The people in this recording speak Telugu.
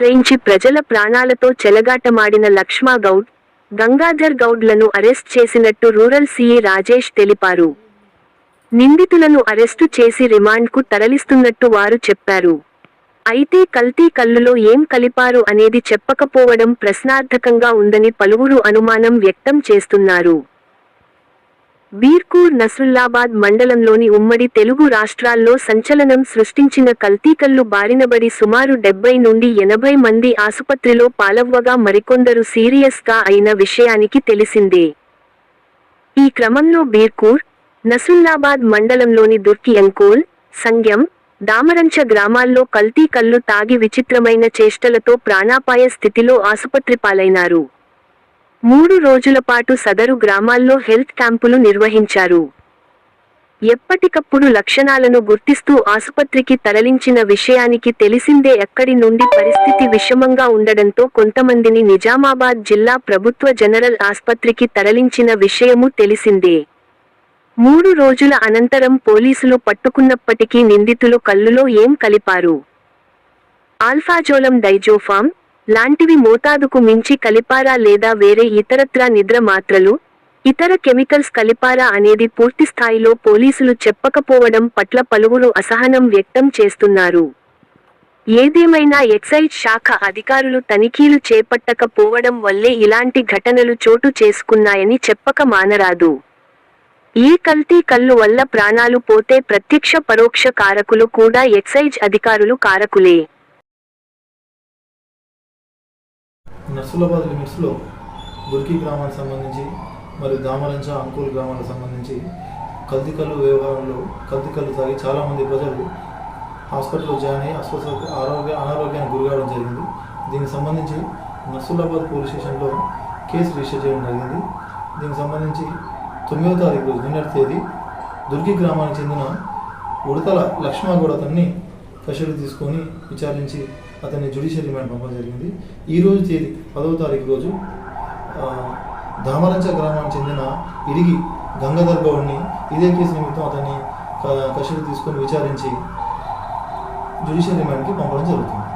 ఆశ్రయించి ప్రజల ప్రాణాలతో చెలగాటమాడిన లక్ష్మా గౌడ్ గంగాధర్ గౌడ్లను అరెస్ట్ చేసినట్టు రూరల్ సీఏ రాజేష్ తెలిపారు. నిందితులను అరెస్టు చేసి రిమాండ్కు తరలిస్తున్నట్టు వారు చెప్పారు. అయితే కల్తీ కల్లులో ఏం కలిపారు అనేది చెప్పకపోవడం ప్రశ్నార్థకంగా ఉందని పలువురు అనుమానం వ్యక్తం చేస్తున్నారు. బీర్కూర్ నసుల్లాబాద్ మండలంలోని ఉమ్మడి తెలుగు రాష్ట్రాల్లో సంచలనం సృష్టించిన కల్తీకల్లు బారినబడి సుమారు డెబ్బై నుండి ఎనభై మంది ఆసుపత్రిలో పాలవ్వగా మరికొందరు సీరియస్గా అయిన విషయానికి తెలిసిందే. ఈ క్రమంలో బీర్కూర్ నసుల్లాబాద్ మండలంలోని దుర్కి అంకోల్ సంగ్యం దామరంచ గ్రామాల్లో కల్తీ కల్లు తాగి విచిత్రమైన చేష్టలతో ప్రాణాపాయ స్థితిలో ఆసుపత్రి పాలైనారు. మూడు రోజుల పాటు సదరు గ్రామాల్లో హెల్త్ క్యాంపులు నిర్వహించారు. ఎప్పటికప్పుడు లక్షణాలను గుర్తిస్తూ ఆసుపత్రికి తరలించిన విషయానికి తెలిసిందే ఎక్కడి నుండి పరిస్థితి విషమంగా ఉండడంతో కొంతమందిని నిజామాబాద్ జిల్లా ప్రభుత్వ జనరల్ ఆసుపత్రికి తరలించిన విషయము తెలిసిందే. మూడు రోజుల అనంతరం పోలీసులు పట్టుకున్నప్పటికీ నిందితులు కల్లులో ఏం కలిపారు? ఆల్ఫాజోలం డైజోఫామ్ లాంటివి మోతాదుకు మించి కలిపారా లేదా వేరే ఇతరత్రా నిద్ర మాత్రలు? ఇతర కెమికల్స్ కలిపారా అనేది పూర్తి స్థాయిలో పోలీసులు చెప్పకపోవడం పట్ల పలువురు అసహనం వ్యక్తం చేస్తున్నారు. ఏదేమైనా ఎక్సైజ్ శాఖ అధికారులు తనిఖీలు చేపట్టకపోవడం వల్లే ఇలాంటి ఘటనలు చోటు చేసుకున్నాయని చెప్పక మానరాదు. ఈ కల్తీ కళ్ళు వల్ల ప్రాణాలు పోతే ప్రత్యక్ష పరోక్ష కారకులు కూడా ఎక్సైజ్ అధికారులు కారకులే. నర్సులాబాద్ లిమిట్స్లో గుర్కి గ్రామానికి సంబంధించి మరియు దామరంచ అంకుల్ గ్రామాలకు సంబంధించి కల్తీకల్లు వ్యవహారంలో కల్తీకల్లు తాగి చాలామంది ప్రజలు హాస్పిటల్లో జాయిన్ అయ్యి అస్వస్థ ఆరోగ్య అనారోగ్యానికి గురికావడం జరిగింది. దీనికి సంబంధించి నర్సులాబాద్ పోలీస్ స్టేషన్లో కేసు రిజిస్టర్ చేయడం జరిగింది. దీనికి సంబంధించి తొమ్మిదో తారీఖు రోజు నిన్నటి తేదీ దుర్గి గ్రామానికి చెందిన ఉడతల లక్ష్మాగూడ అతన్ని కస్టడీ తీసుకొని విచారించి అతన్ని జ్యుడిషియల్ రిమాండ్ పంపడం జరిగింది. ఈ రోజు తేదీ పదవ తారీఖు రోజు ఆ, దామరంచ గ్రామానికి చెందిన ఇడిగి గంగాధర్ గౌడ్ని ఇదే కేసు నిమిత్తం అతన్ని క- కస్టడీ తీసుకొని విచారించి జ్యుడిషియల్ రిమాండ్కి పంపడం జరుగుతుంది.